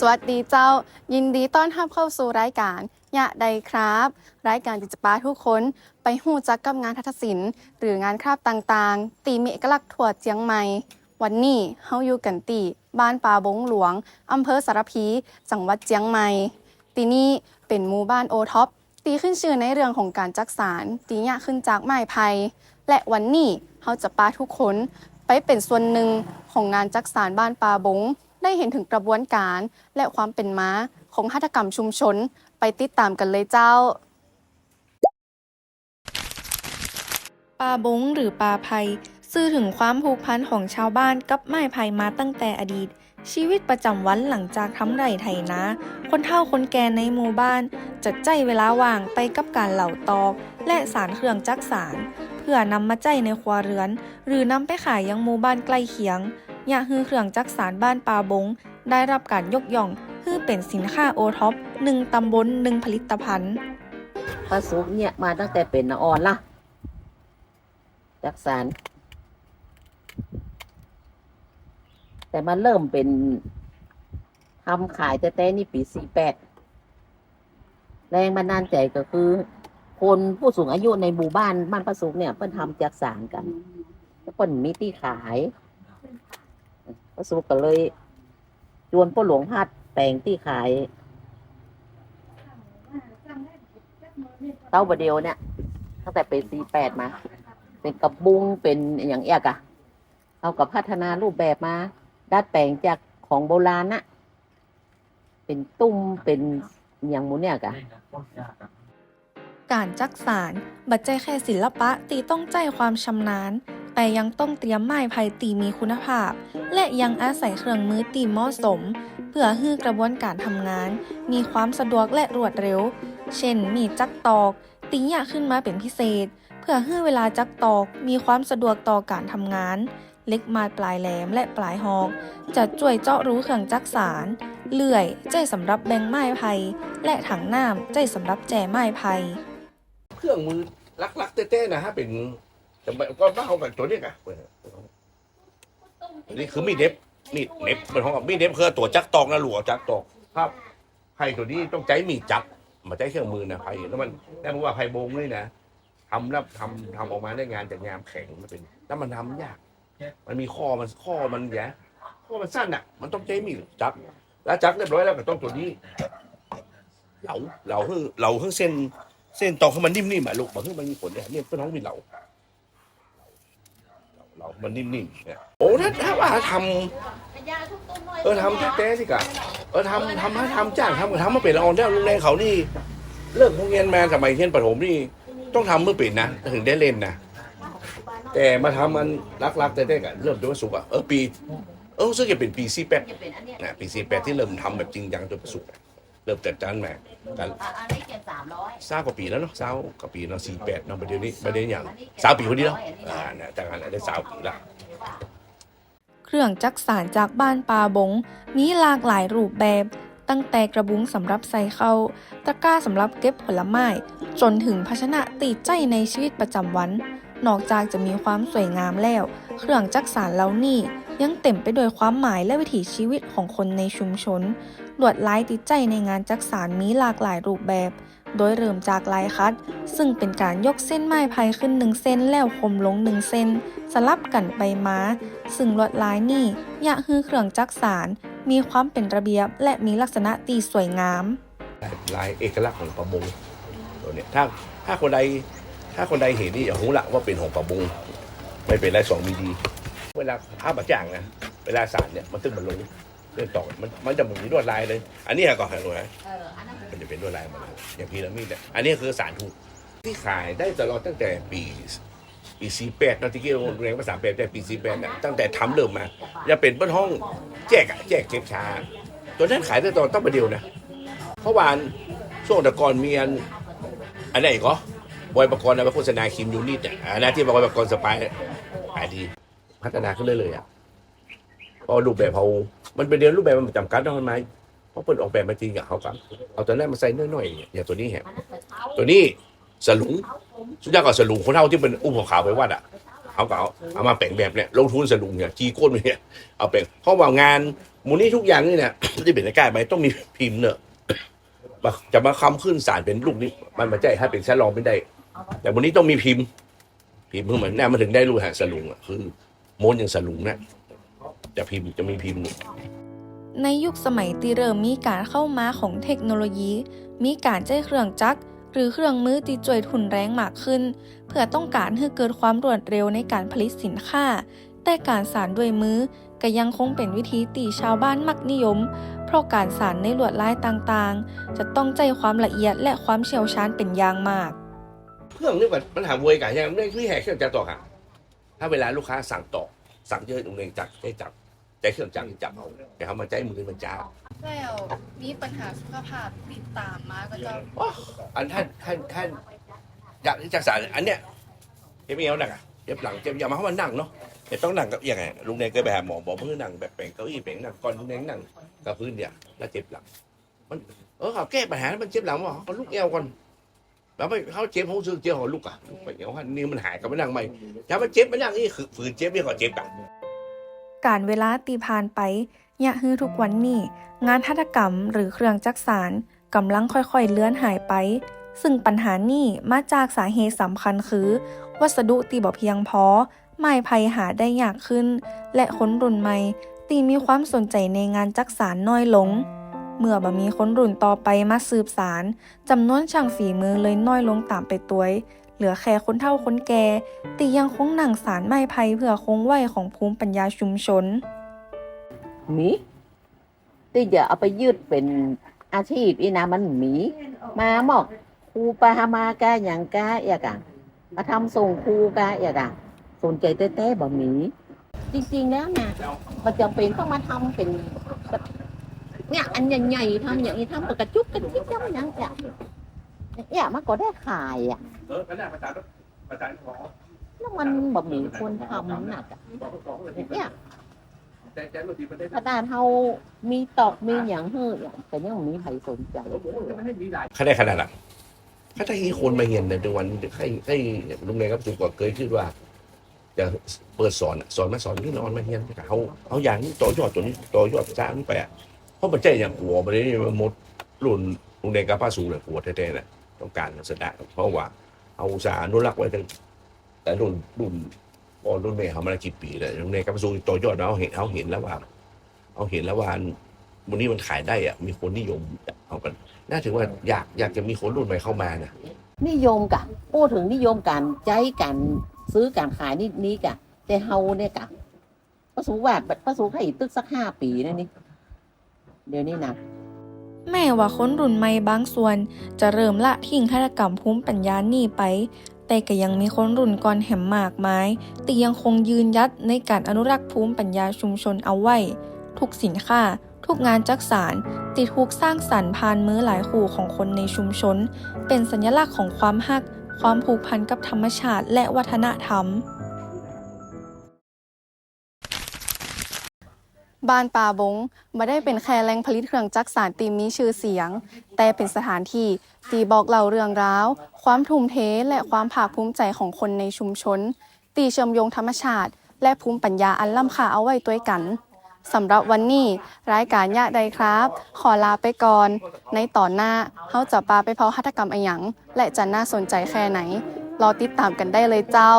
สวัสดีเจ้า ยินดีต้อนรับเข้าสู่รายการยะใดครับ รายการที่จะพาทุกคนไปหู้จักกับงานทัศศิลป์ หรืองานคราบต่างๆ ตีมีเอกลักษณ์ทั่วเจียงใหม่ วันนี้เฮาอยู่กันตีบ้านป่าบงหลวง อำเภอสารพี จังหวัดเจียงใหม่ ตีนี่เป็นหมู่บ้านโอท็อปตีขึ้นชื่อในเรื่องของการจักสารตียะขึ้นจากไม้ไผ่และวันนี้เฮาจะพาทุกคนไปเป็นส่วนหนึ่งของงานจักสารบ้านป่าบง ได้เห็นถึงกระบวนการและความเป็นม้าของหัตถกรรมชุมชนไปติดตามกันเลยเจ้าปาบงหรือปาไพสื่อถึงความผูกพันของชาวบ้านกับไม้ไผ่มาตั้งแต่อดีต ชีวิตประจำวันหลังจากทำไร่ไถนา คนเฒ่าคนแก่ในหมู่บ้านจะใจเวลาว่างไปกับการเหล่าตอก และสารเครื่องจักสาร เพื่อนำมาใจในครัวเรือน หรือนำไปขายยังหมู่บ้านใกล้เคียง ยาฮือเครื่องจักสารบ้านปาบง ได้รับการยกย่องฮือเป็นสินค้าโอท็อปหนึ่งตำบลหนึ่งผลิตภัณฑ์ปลาสุกเนี่ยมาตั้งแต่เป็นนะอ่อนละจักสาร แต่มาเริ่มเป็นทำขายแต่แต่นี่ปีสี่แปดแรงบันดาลใจก็คือ คนผู้สูงอายุในหมู่บ้านบ้านปลาสุกเนี่ยเพิ่นทำจักสารกันแล้วเพิ่นมีที่ขาย ปลาสุก็เลยชวนพ่อหลวงพัดแปลงที่ขาย เต้าบะเดียวเนี่ย ตั้งแต่เป็นสี่แปดมา เป็นกระบุงเป็นอย่างเอียกอะเอากับพัฒนารูปแบบมาดัดแปลงจากของโบราณนะเป็นตุ้มเป็นอย่างมูเนี่ยกะการจักสาร บัดใจแค่ศิลปะตีต้องใจความชำนาญ แต่ยังต้องเตรียมไม้ไผ่ตีมีคุณภาพ และยังอาศัยเครื่องมือตีเหมาะสม เพื่อให้กระบวนการทำงาน มีความสะดวกและรวดเร็ว เช่น มีจักตอก ตีหยะขึ้นมาเป็นพิเศษ เพื่อให้เวลาจักตอกมีความสะดวกต่อการทำงาน เล็กมาดปลายแหลมและปลายหอก จะช่วยเจาะรู้เครื่องจักสารเลื่อยใจสำหรับแบ่งไม้ไผ่และถังน้ำใจสำหรับแจไม้ไผ่เครื่องมือลักๆเต้ๆนะฮะเป็น แต่ไม่ก็บ้าเอาแบบตัวนี้กันตัวนี้คือมีดเด็บมีดเน็บเป็นของมีดเน็บคือตัวจักรตอกนะหลวจักรตอกครับไผ่ตัวนี้ต้องใช้มีดจับมาใช้เครื่องมือนะไผ่แล้วมันแต่ผมว่าไผ่โบงนี่นะทำแล้วทำทำออกมาได้งานจากงามแข็งมันเป็นแล้วมันทำยาก มันมีข้อมันข้อมันแย่ข้อมันสั้นอะ มันต้องใช้มีดจับแล้วจักรเรียบร้อยแล้วก็ต้องตัวนี้เหลาเหลาคือเหลาคือเส้น เส้นตอกให้มันนิ่มๆอะลูกมันคือมันมีผลเนี่ยเนี่ยเป็นท้องมีเหลา เหลามันนิ่มๆเนี่ยโอ้ถ้าถ้าว่าทำเออทำแท้ๆสิกะเออทำทำให้ทำจ้างทำก็ทำมาเป็นละออนแล้วโรงแรมเขานี่เลิกโรงเรียนมาสมัยเรียนประถมนี่ต้องทำเมื่อป็นนะถึงได้เล่นนะแต่มาทำมันรักๆแต่ๆกันเริ่มด้วยสุกอะเออปีเออซึ่งจะเป็นปีสี่แปดนะปีสี่แปดที่เริ่มทำแบบจริงจังจนสุก เริ่มจัดจานมากันอันนี้เก็บสามร้อยสาวกว่าปีแล้วเนาะสาวกว่าปีเนาะสี่แปดเนาะประเดี๋ยวนี้ประเดี๋ยวอย่างสาวปีคนนี้แล้วอ่าเนี่ยแต่งงานได้สาวปีละเครื่องจักสารจากบ้านปาบง มีหลากหลายรูปแบบ ตั้งแต่กระบุงสำหรับใส่เข้า ตะกร้าสำหรับเก็บผลไม้ จนถึงภาชนะติดใจในชีวิตประจำวัน นอกจากจะมีความสวยงามแล้ว เครื่องจักสารเหล่านี้ยังเต็มไปด้วยความหมายและวิถีชีวิตของคนในชุมชน ลวดลายติดใจในงานจักสารมีหลากหลายรูปแบบ โดยเริ่มจากลายคัด ซึ่งเป็นการยกเส้นไม้ไผ่ขึ้นหนึ่งเส้นแล้วคมลงหนึ่งเส้น สลับกันไปมา ซึ่งลวดลายนี่ยะฮือเครื่องจักสาร มีความเป็นระเบียบ และมีลักษณะตีสวยงาม ลายเอกลักษณ์ของประมงตัวเนี้ยถ้าถ้าคนใดถ้าคนใดเห็นนี่อย่าหูละว่าเป็นของประมงไม่เป็นไรสองมีดี เวลาผ้าบะจ่างนะเวลาสารเนี่ยมันตึ้งมันลง เรื่องต่อมันมันจะเหมือนมีลวดลายเลย อันนี้ก่อนเห็นไหมเอออันนั้นมันจะเป็นลวดลายมาเลยอย่างพีระมิดเนี่ยอันนี้คือสารถูกที่ขายได้ตลอดตั้งแต่ปีปีสี่แปดนาทีกี้เราเรียนภาษาแปดแต่ปีสี่แปดเนี่ยตั้งแต่ทำเริ่มมาจะเป็นเปิ้ลห้องแจกอะแจกเก็บชาตัวนั้นขายได้ตอนต้องประเดียวนะเพราะวานช่วงแต่ก่อนมีอันอันไหนอีก็บอยประกรณ์นะโฆษณาครีมยูนิตเนี่ยอันนั้นที่บอยประกรณ์สปายขายดี พัฒนาขึ้นเรื่อยๆอะเพราะรูปแบบเขา มันเป็นเรียนรูปแบบมันจำกัดท่านั้นไหมเพราะเปิดออกแบบมาจริงอะเขากับเอาตัวนั้นมาใส่น้อยๆอย่างตัวนี้แฮะตัวนี้สลุงสุดยอดกว่าสลุงคนเท่าที่เป็นอุ้มขาวไปวัดอะเขาก็เอาเอามาแปลงแบบเนี่ยลงทุนสลุงเนี่ยจีก้นเนี่ยเอาแปลงเพราะว่างานมูลนี้ทุกอย่างนี่เนี่ยที่เป็นใกายไปต้องมีพิมพ์เนอะจะมาคำขึ้นสารเป็นลูกนี้ มันมาใจให้เป็นแซลองไม่ได้ แต่วันนี้ต้องมีพิมพ์พิมพ์เพื่อเหมือนเนี่มันถึงได้รูปหางสลุงอะคือโมนอย่างสลุงนะ จะพิมพ์จะมีพิมพ์ในยุคสมัยที่เริ่มมีการเข้ามาของเทคโนโลยี มีการใช้เครื่องจักรหรือเครื่องมือที่จ่วยทุนแรงมากขึ้น เพื่อต้องการให้เกิดความรวดเร็วในการผลิตสินค้า แต่การสานด้วยมือก็ยังคงเป็นวิธีตีชาวบ้านมักนิยม เพราะการสานในลวดลายต่างๆ จะต้องใจความละเอียดและความเชี่ยวชาญเป็นอย่างมาก เครื่องนี่แบบปัญหาวยกันใช่ไหมไม่ได้ที่แหกเครื่องจักรต่อค่ะถ้าเวลาลูกค้าสั่งต่อ สั่งเยอะตรงเองจักรใช้จับใช้เครื่องจักรจับเอาแต่เขามาใช้มือมันจ้าแล้วมีปัญหาสุขภาพติดตามมาก็จะว้าอันท่านท่านท่านอยากจักษาอันเนี้ยเจ็บเอวหนักอะเจ็บหลังเจ็บอย่ามาให้มันนั่งเนาะแต่ต้องนั่งกับยังไงลุงเนยเคยไปหาหมอบอกเพื่อนั่งแบบแปลงเก้าอี้แปลงนั่งก่อนลุงเนยนั่งกับพื้นเนี่ยแล้วเจ็บหลังมันเออเขาแก้ปัญหามันเจ็บหลังว่าเขาลุกเอวก่อน แล้วไม่เขาเจ็บเขาซื้อเจ็บเขาลุกอะไปเอวหันนี่มันหายกับมันนั่งใหม่ถ้ามันเจ็บไมันนั่งนี่คือฝืนเจ็บนี่ก็เจ็บอะการเวลาตีผ่านไปยะฮือทุกวันนี้งานหัตกรรมหรือเครื่องจักสานกำลังค่อยๆเลื่อนหายไป ซึ่งปัญหานี้มาจากสาเหตุสำคัญคือ วัสดุตีบ่เพียงพอไม้ไผ่หาได้ยากขึ้น และคนรุ่นใหม่ตีมีความสนใจในงานจักสานน้อยลง เมื่อบ่มีคนรุ่นต่อไปมาสืบสารจำนวนช่างฝีมือเลยน้อยลงตามไปตัวยเหลือแค่คนเฒ่าคนแก่ตียังคงหนังสารไม้ไผ่เพื่อคงไว้ของภูมิปัญญาชุมชนมีที่จะเอาไปยืดเป็นอาชีพอีนะมันมี มาหมอกครูปาหามากาอย่างกาอยากะมาทำส่งครูกาอยากะสนใจเต้ๆบ่มี จริงๆแล้วนะมันจำเป็นต้องมาทำเป็น เนี่ยอันใหญ่ๆทำอย่างนี้ทำเป็นกระจุกกระจิ๊บทำอย่างเงี้ยเนี่ยมันก็ได้ขายอะเออประจานประจานประจานขอแล้วมันบ่มีคนทำหนักอะเนี่ยแต่แต่เราดีประเทศขนาดเฮามีตอกมีอย่างเฮ้ออย่างแต่ยังมีใครสนใจขนาดขนาดอะถ้าได้คนมาเห็นในยวันให้ให้ลุงเนยครับสุกว่าเคยคิดว่าจะเปิดสอนอะสอนมาสอนที่นอนมาเฮียนเขาเอาอย่างนี้ต่อยอดตัวนี้ต่อยอดจ้างไปอะ เพราะมันใจอย่างหัวมันนี่มันหมดรุ่นลุงเนยกับป้าสูเนี่ยหัวแท้ๆนะต้องการสดงเพราะว่าเอาสาห์นุรักษ์ไว้ตั้งแต่รุ่นรุ่นพ่อรุ่นแม่เขามากี่ปีแล้วลุงเนยกับป้าสูต่อยอดเขาเห็นเขาเห็นแล้วว่าเขาเห็นแล้วว่าวันนี้มันขายได้อะมีคนนิยมเอากันน่าถือว่าอยากอยากจะมีคนรุ่นใหม่เข้ามานะนิยมกะพูดถึงนิยมการใจการซื้อการขายนี่นี้กะแต่เฮาเนี่ยกะประสูว่าประสูให้ตึกสักห้าปีนะนี่ เดี๋ยวนี้นะแม้ว่าคนรุ่นใหม่บางส่วน จะเริ่มละทิ้งหัตกรรมภูมิปัญญานี่ไป แต่ก็ยังมีคนรุ่นก่อนแหมมากมายที่ยังคงยืนยัดในการอนุรักษ์ภูมิปัญญาชุมชนเอาไว้ ทุกสินค้า ทุกงานจักสารติดถูกสร้างสรรค์ผ่านมือหลายคู่ของคนในชุมชน เป็นสัญลักษณ์ของความฮัก ความผูกพันกับธรรมชาติและวัฒนธรรม บ้านป่าบงไม่ได้เป็นแค่แหล่งผลิตเครื่องจักสานตีมีชื่อเสียง แต่เป็นสถานที่ตีบอกเล่าเรื่องราว ความทุ่มเทและความภาคภูมิใจของคนในชุมชน ตีเชื่อมโยงธรรมชาติ และภูมิปัญญาอันล้ำค่าเอาไว้ด้วยกันสำหรับวันนี้รายการยะใดครับ ขอลาไปก่อน ในตอนหน้าเฮาจะปาไปเพาหัตถกรรมอะหยัง และจะน่าสนใจแค่ไหน รอติดตามกันได้เลยเจ้า